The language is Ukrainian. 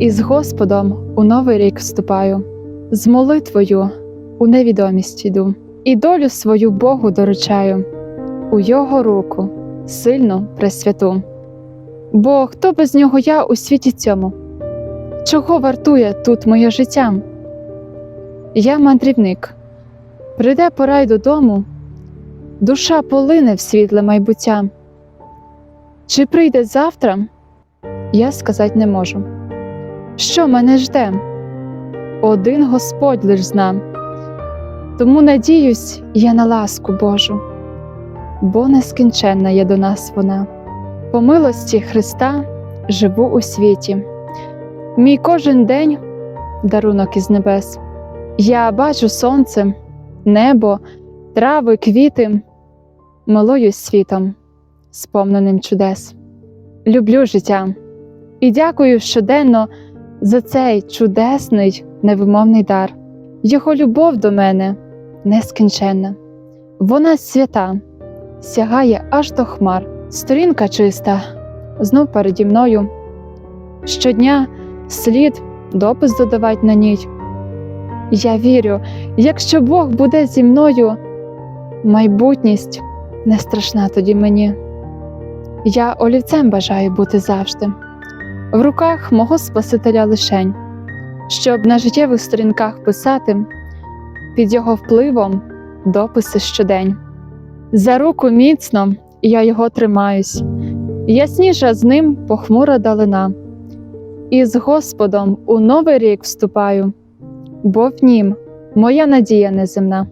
І з Господом у новий рік вступаю, з молитвою у невідомість йду, і долю свою Богу доручаю, у Його руку сильну пресвяту. Бо хто без нього я у світі цьому? Чого вартує тут моє життя? Я мандрівник, прийде пора й додому, душа полине в світле майбуття. Чи прийде завтра, я сказати не можу. Що мене жде? Один Господь лиш зна. Тому надіюсь я на ласку Божу, бо нескінченна є до нас вона. По милості Христа живу у світі. Мій кожен день дарунок із небес. Я бачу сонце, небо, трави, квіти, милуюсь світом, сповненим чудес. Люблю життя і дякую щоденно за цей чудесний невимовний дар. Його любов до мене нескінченна. Вона свята, сягає аж до хмар. Сторінка чиста, знов переді мною. Щодня слід допис додавать на ній. Я вірю, якщо Бог буде зі мною, майбутність не страшна тоді мені. Я олівцем бажаю бути завжди, в руках мого Спасителя лишень, щоб на життєвих сторінках писати під його впливом дописи щодень. За руку міцно я його тримаюсь, ясніша з ним похмура далина, і з Господом у новий рік вступаю, бо в нім моя надія неземна.